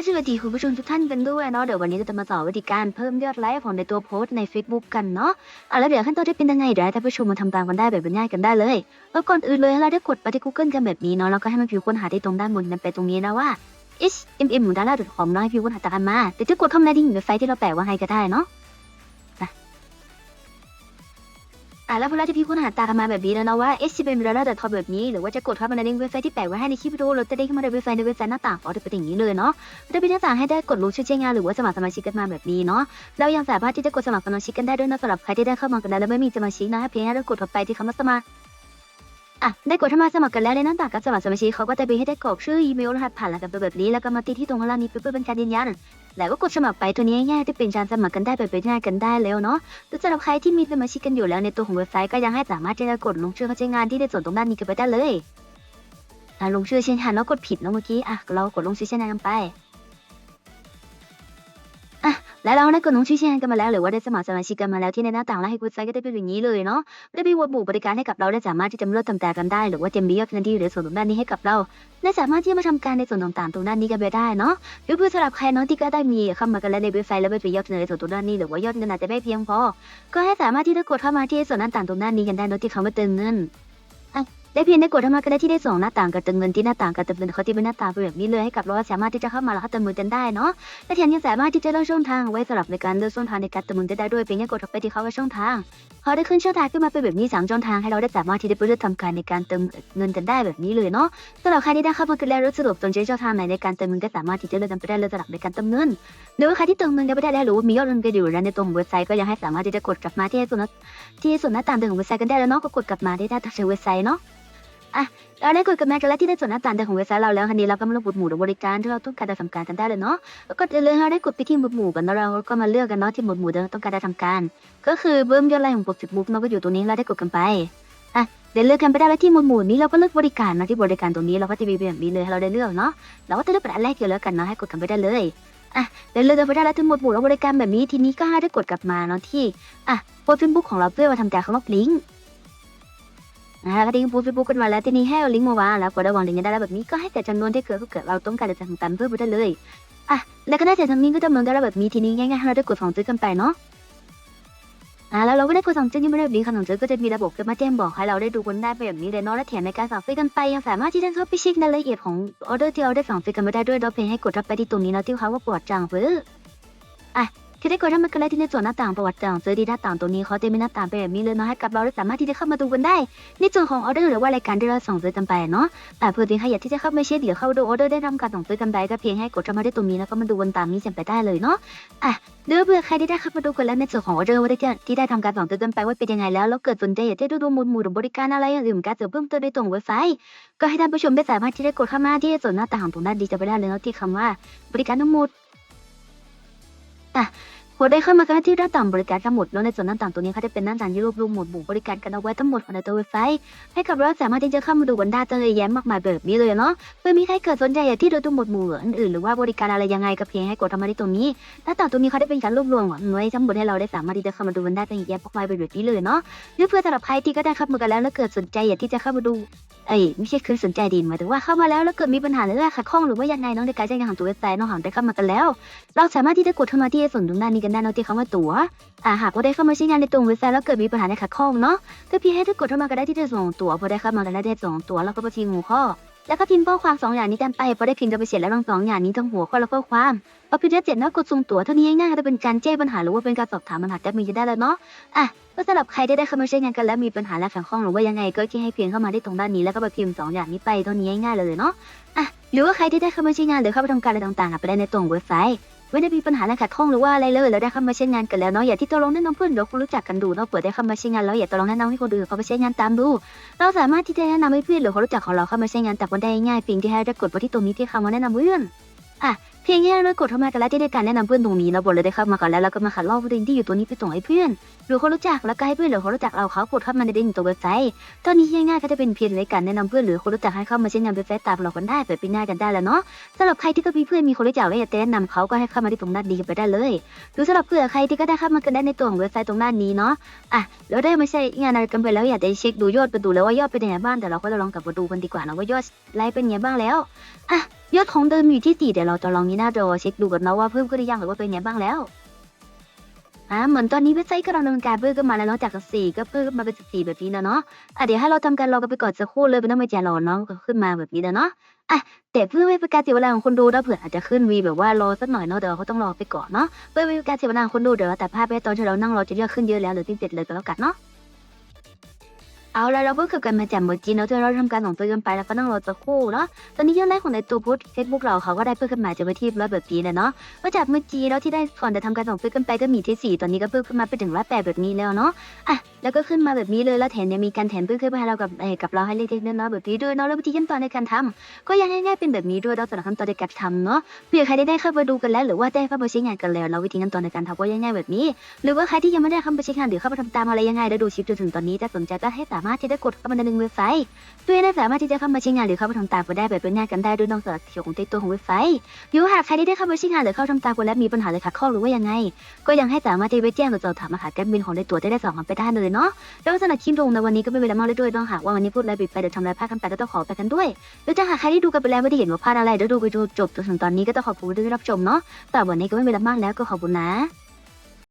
ก็สวัสดีคุณผู้ชมทุกท่านกันด้วยเนาะเดี๋ยววันนี้เราจะมาสอนวิธีการเพิ่มยอดไลค์ของในตัวโพสต์ใน Facebook กันเนาะอะแล้วเดี๋ยวขั้นตอนจะเป็นยังไงเดี๋ยวให้ท่านผู้ชมมาทำตามกันได้แบบง่ายๆกันได้เลยแล้วก่อนอื่นเลยให้เราได้กดไปที่ Google กันแบบนี้เนาะแล้วก็ให้มันพิวค้นหาที่ตรงด้านบนนั้นไปตรงนี้นะว่า h m m d a l a c o m เนาะให้พิวค้นหาตามมาแต่ถ้ากดเข้ามาที่เว็บไซต์ที่เราแปะว่าไงก็ได้เนาะ อะแล้วพอเราจะพิมพ์ค้นหาตามมาแบบนี้แล้วนะว่า h m m d a l a c o m แบบนี้หรือว่าจะกดเข้ามาในลิงก์เว็บไซต์ที่แปะไว้ให้ในคลิปวิดีโอเราจะได้เข้ามาในเว็บไซต์ในเว็บไซต์หน้าต่างก็จะเป็นอย่างนี้เลยเนาะจะเป็นหน้าต่างให้ได้กดรู้ชื่อแจ้งานหรือว่าสมัครสมาชิกกันมาแบบนี้เนาะเรายังสามารถที่จะกดสมัครสมาชิกกันได้ด้วยนะสำหรับใครที่ได้เข้ามากันแล้วไม่มีสมาชิกนะเพียงแค่เรากดเข้าไปที่คำว่าสมัคร อะได้กดเข้ามาสมัครกันแล้วในหน้าต่างการสมัครสมาชิกเขาก็จะมีให้ได้กรอกชื่ออีเมลรหัสผ่านหลักกันไปแบบนี้ แล้วก็มาติดที่ตรงข้างล่างนี้เพื่อเป็นการยืนยันแล้วก็กดสมัครไปตัวนี้ง่ายๆที่เป็นการสมัครกันได้แบบเป็นง่ายกันได้แล้วเนาะหรือสำหรับใครที่มีสมาชิกกันอยู่แล้วในตัวของเว็บไซต์ก็ยังให้สามารถที่จะกดลงชื่อเข้าใช้งานที่ในส่วนตรงด้านนี้กันไปได้เลยอ่ลงชื่อเช่นกันแล้วกดผิดแล้วเมื่อกี้อะเรากดลงชื่อเช่นกันไป และเราได้กดลงชื่อแชร์กันมาแล้วหรือว่าได้สมัครสมาชิกกันมาแล้วที่ในหน้าต่างแล้วให้เว็บไซต์ก็ได้เป็นอย่างนี้เลยเนาะได้มีวัตถุบริการให้กับเราได้สามารถที่จะเลือกตำแต่กันได้ หรือว่าเตรียมเรียกเงินที่อยู่ในส่วนตรงด้านนี้ให้กับเราได้สามารถที่จะมาทำการในส่วนต่างๆตรงด้านนี้กันไปได้เนาะหรือเพื่อสำหรับใครเนาะที่ก็ได้มีเข้ามากันแล้วในเว็บไซต์แล้วไม่ไปยอดเงินในส่วนตรงด้านนี้หรือว่ายอดเงินอาจจะไม่เพียงพอ ก็ให้สามารถที่จะกดเข้ามาที่ส่วนต่างๆตรงด้านนี้กันได้โดยที่เขาม่เติมเงิน อะได้เพียงได้กดเข้ามาก็ได้ที่ได้ส่งหน้าต่างกับเติมเงินที่หน้าต่างกับเติมเงินเขาที่เป็นหน้าต่างแบบนี้เลยให้กับเราสามารถที่จะเข้ามาแล้วก็เติมเงินกันได้เนาะและแถมยังสามารถที่จะเลือกช่องทางไว้สำหรับในการเลือกช่องทางในการเติมเงินได้ด้วยเพียงแค่กดเข้าไปที่เขาว่าช่องทางเขาได้ขึ้นช่องทางขึ้นมาเป็นแบบนี้สามช่องทางให้เราได้สามารถที่จะไปเลือกทำการในการเติมเงินกันได้แบบนี้เลยเนาะสำหรับใครที่ได้เข้ามากันแล้วรู้สะดวกสนใจช่องทางไหนในการเติมเงินก็สามารถที่จะเลือกกันไปได้เลยสำหรับในการเติมเงินหรือว่าใครที่เติมเงินกันไม่ได้แล้วหรือว่ามียอดเงินกันอยู่แล้วในตรงเว็บไซต์ก็ยังให้สามารถที่จะกดกลับมาที่ส่วนที่ส่วนหน้าต่างเดิมของเว็บไซต์กันได้แล้วเนาะก็กดกลับมาได้ถ้าใช้เว็บไซต์เนาะ อะเราได้กดกันมากันแล้วที่ในส่วนหน้าต่างของเว็บไซต์เราแล้วคันนี้เราก็มาเลือกหมวดหมู่หรือบริการที่เราต้องการจะทำการกันได้เลยเนาะแล้วก็เลยเราได้กดไปที่หมวดหมู่กันแล้วเราก็มาเลือกกันเนาะที่หมวดหมู่ที่เราต้องการจะทำการ ก็คือเบิ่มยอดไลค์ของปกต์บุ๊กเนาะก็อยู่ตรงนี้เราได้กดกันไปอะเดี๋ยวเลือกกันไปได้แล้วที่หมวดหมู่นี้เราก็เลือกบริการนะที่บริการตรงนี้เราก็จะมีแบบนี้เลยให้เราได้เลือกเนาะเราก็จะเลือกเป็นอันแรกเดียวแล้วกันเนาะให้กดกันไปได้เลยอะเดี๋ยวเลือกกันไปได้แล้วที่หมวดหมู่แล้วบริการแบบนี้ทีนี้ก็ให้ได้กดกลับมาเนาะที่อะโปรเจกต์บุ๊กของเราเพื่อมาทำการคำว่าลิงก์ นะคะก็ทิ้งพสต์เฟซบุ๊กกันมาแล้วทีนี้ให้เอาลิงก์มาวางแล้วกดระวางลิงก์กันได้แล้วแบบนี้ก็ให้แต่จำนวนที่เกิดเกิดเราต้องการจะทำตามเพิ่มไปได้เลยอะแล้วก็ได้แต่จำนวนก็จำนวนได้แล้วแบบนี้ทีนี้ง่ายๆให้เราได้กดสั่งซื้อกันไปเนาะอะแล้วเราก็ได้กดสั่งซื้อยังไม่ได้แบบนี้ค่ะสั่งซื้อก็จะมีระบบขึ้นมาแจ้งบอกให้เราได้ดูกันได้ไปแบบนี้เลยเนาะและแถมในการสั่งซื้อกันไปยังสามารถที่จะเข้าไปเช็ครายละเอียดของออเดอร์ที่เราได้สั่งซื้อกันมาได้ด้วยเราเพียงให้กดทับไปที่ตรงนี้เนาะที่เขาว่าปวดจังซื้ออะ ที่ได้กดทำมันกันแล้วที่ในส่วนหน้าต่างประวัติต่างเจอที่หน้าต่างตรงนี้เขาจะมีหน้าต่างเป็นแบบนี้เลยเนาะให้กับเราได้สามารถที่จะเข้ามาดูกันได้ ในส่วนของออเดอร์หรือว่ารายการที่เราส่งซื้อกันไปเนาะแต่เพื่อที่ใครอยากที่จะเข้ามาเช็คหรือเข้าดูออเดอร์ได้ทำการส่งซื้อกันไปก็เพียงให้กดเข้ามาได้ตรงนี้แล้วก็มาดูกันตามนี้เสร็จไปได้เลยเนาะอะหรือเพื่อใครที่ได้เข้ามาดูกันแล้วในส่วนของออเดอร์ว่าได้ที่ได้ทำการส่งซื้อกันไปว่าเป็นยังไงแล้วแล้วเกิดสนใจอยากจะดูดูมูลหมู่หรือบริการอะไรอย่างอื่นการเสริมเพิ่มเติมในตรงเว็บไซต์ก็ให้ท่านผู้ชมได้สามารถที่ได้กดเข้ามาที่ส่วนหน้าต่างตรงด้านดีจะไปได้เลยเนาะที่คำว่าบริการทั้งหมด อะ พอได้เข้ามากันที่หน้าต่างบริการทั้งหมดแล้วในส่วนหน้าต่างตัวนี้เขาจะเป็นหน้าต่างที่รวบรวมหมวดหมู่บริการกันเอาไว้ทั้งหมดของในตัวเว็บไซต์ให้กับเราสามารถที่จะเข้ามาดูกันได้ตั้งเยอแยะมมากมายแบบนี้เลยเนาะเพื่อมีใครเกิดสนใจอยากที่ดูตัวหมวดหมู่อื่นหรือว่าบริการอะไรยังไงก็เพียงให้กดเข้ามาที่ตรงนี้หน้าต่างตัวนี้เขาได้เป็นการรวบรวมไว้ทั้งหมดให้เราได้สามารถที่จะเข้ามาดูกันได้ตั้งเยอแยะมมากมายแบบนี้เลยเนาะหรือเพื่อสำหรับใครที่ก็ได้เข้ามากันแล้วแล้วเกิดสนใจอยากที่จะเข้ามาดูเอ้ยไม่ใช่คือสนใจดีหมายถึงว่าเข้ามาแล้วแล้วเกิดมีปัญหาหรือว่าขัดข้องหรือว่ายังไงน้องในการใช้งงานของตัวเว็บไซต์น้องหางได้เข้ามากันแล้ว เราสามารถที่จะกดเข้ามาที่ส่วนตรงด้านนี้กันันได้เนาะที่คำว่าตั๋วอ่าหากว่าได้เข้ามาใช้งานในตรงเว็บไซต์แล้วเกิดมีปัญหาในขัดข้องเนาะก็เพียงให้ทุกกดเข้ามาก็ได้ที่จะส่งตั๋วพอได้เข้ามาก็ได้ส่งตั๋วแล้วก็ไปทิ้งหัวข้อแล้วก็พิมพ์ข้อความสองอย่างนี้กันไปพอได้พิมพ์จะไปเสร็จแล้วทั้งสองอย่างนี้ทั้งหัวข้อและข้อความพอพิมพ์ได้เสร็จแล้วกดส่งตั๋วเท่านี้ง่ายๆจะเป็นการแจ้งปัญหาหรือว่าเป็นการสอบถามปัญหาจะมีจะได้แล้วเนาะอะก็สำหรับใครที่ได้เข้ามาใช้งานกันแล้วมีปัญหาและขัดข้องหรือว่ายังไงก็แค่ให้เพียงเข้ามาที่ตรงด้านนี้แล้วก็ไปพิมพ์สองอย่างนี้ไปเท่านี้ง่ายๆเลยเนาะอะหรือว่าใครที่ได้เข้ามาใช้งานหรือเข้าไปทำการอะไรต่างๆไปได้ในตรงเว็บไซต์ ไม่ได้มีปัญหาและขัดข้องหรือว่าอะไรเลยเราได้เข้ามาใช้งานกันแล้วเนาะอย่าที่จะลองแนะนำเพื่อนหรือคนรู้จักกันดูเนาะเปิดได้เข้ามาใช้งานแล้วอย่าจะลองแนะนำให้คนอื่นเขาไปใช้งานตามดู เราสามารถที่จะแนะนำให้เพื่อนหรือคนรู้จักของเราเข้ามาใช้งานแต่คนได้ง่ายเพียงที่ให้ได้กดไปที่ตรงนี้ที่คำว่าแนะนำเพื่อนอะ พียงแค่เรากดเข้ามากันแล้วที่ได้การแนะนำเพื่อนตรงนี้เราบอกเลยได้เข้ามาก่อนแล้วเราก็มาขัดลอกประเด็นที่อยู่ตัวนี้ไปส่งให้เพื่อนหรือคนรู้จักแล้วก็ให้เพื่อนหรือคนรู้จักเราเขากดเข้ามาในเด้งตัวเว็บไซต์ตอนนี้ง่ายๆก็จะเป็นเพียงในการแนะนำเพื่อนหรือคนรู้จักให้เข้ามาใช้งานเว็บไซต์ตามเราคนได้เปิดปีหน้ากันได้แล้วเนาะสำหรับใครที่ก็มีเพื่อนมีคนรู้จักและอยากแนะนำเขาก็ให้เข้ามาที่ตรงด้านดีกันไปได้เลยหรือสำหรับเพื่อใครที่ก็ได้เข้ามากันได้ในตัวของเว็บไซต์ตรงด้านนี้เนาะอะแล้วได้มาใช้งานอะไรกันไปแล้วอยากจะเช็คดูยอดไปดูแล้วว่ายอดเป็นยังไงบ้างแต่เราก็จะลองกลับมาดูกันดีกว่านะว่ายอดไลค์เป็นยังไงบ้างแล้วอะ ยอดของเดิมอยู่ที่สี่เดี๋ยวเราจะลองนี้หน้าจอเช็คดูกันนะว่าเพิ่มขึ้นหรือยังหรือว่าเป็นไงบ้างแล้วอ่าเหมือนตอนนี้เว็บไซต์ก็ดำเนินการเพิ่มขึ้นมาแล้วเนาะจากสี่ก็เพิ่มมาเป็นสิบสี่แบบนี้แล้วเนาะอะเดี๋ยวให้เราทำการรอกันไปก่อนสักครู่เลยไม่ต้องไปแจรอเนาะก็ขึ้นมาแบบนี้แล้วเนาะอะแต่เพื่อไม่เป็นการเสียเวลาของคนดูนะเผื่ออาจจะขึ้นวีแบบว่ารอสักหน่อยเนาะเดี๋ยวเขาต้องรอไปก่อนเนาะเพื่อไม่เป็นการเสียเวลาของคนดูเดี๋ยวเราตัดภาพไปตอนที่เรานั่งรอจะเรียกขึ้นเยอะแล้วหรือที่เจ็ดเลยก็แล้วกันเนาะ เอาละเราเพิ่งเกิดกันมาจากเมื่อกี้เนาะที่เราทำการส่งตัวกันไปแล้วก็นั่งรอสักครู่เนาะตอนนี้ยอดไลค์ของในตัวโพสเฟซบุ๊กเราเขาก็ได้เพิ่มขึ้นมาจากเมื่อที่ร้อยแบบนี้เลยเนาะก็จากเมื่อกี้แล้วที่ได้ก่อนจะทำการส่งตัวกันไปก็มีที่สี่ตอนนี้ก็เพิ่มขึ้นมาเป็นถึงร้อยแปดแบบนี้แล้วเนาะอะแล้วก็ขึ้นมาแบบนี้เลยแล้วแถมยังมีการแถมเพิ่มขึ้นมาให้เรากับเอกับเราให้เล็กๆน้อยๆแบบนี้ด้วยเนาะแล้ววิธีขั้นตอนในการทำก็ยังง่ายๆเป็นแบบนี้ด้วยเราสำหรับขั้นตอนในการทำเนาะเผื่อใครได้ได้เข้ามาดูกันแล้ว หรือว่าได้เข้ามาใช้งานกันแล้วแล้ววิธีขั้นตอนในการทำก็ง่ายๆแบบนี้ หรือว่าใครที่ยังไม่ได้เข้ามาใช้งานหรือเข้ามาทำตามอะไรยังไงได้ดูคลิปจนถึงตอนนี้ถ้าสนใจก็ให้สามารถที่จะกดเข้ามาในหนึ่งเว็บไซต์เพื่อได้สามารถที่จะเข้ามาใช้งานหรือเข้ามาทำตามก็ได้แบบเป็นง่ายกันได้ด้วยนอกจากเกี่ยวของตัวของเว็บไซต์หรือว่หากใครที่ได้เข้ามาใช้งานหรือเข้าทำตามกันแล้วมีปัญหาหรือขัดข้องหรือว่ายังไง ก็ยังให้สามารถที่ไปแจ้งหรือสอบถามมาหาแกดมินของในตัวได้ได้สอบถามไปได้เลยเนาะแล้วสำหรับคลิปลงในวันนี้ก็ไม่เป็นไรมากเลยด้วยต้องหากว่าวันนี้พูดอะไรผิดไปเดี๋ยวทำอะไรพลาดกันไปก็ต้องขอไปกันด้วยแล้วถ้าหากใครที่ดูกันไปแล้วไม่ได้เห็นว่าพลาดอะไรเดี๋ยวดูไปดูจบจนถึงตอนนี้ก็ต้องขอบคุณที่รับชมเนาะแต่วันนี้ก็ไม่เป็นไรมากแล้วก็ขอบคุณนะ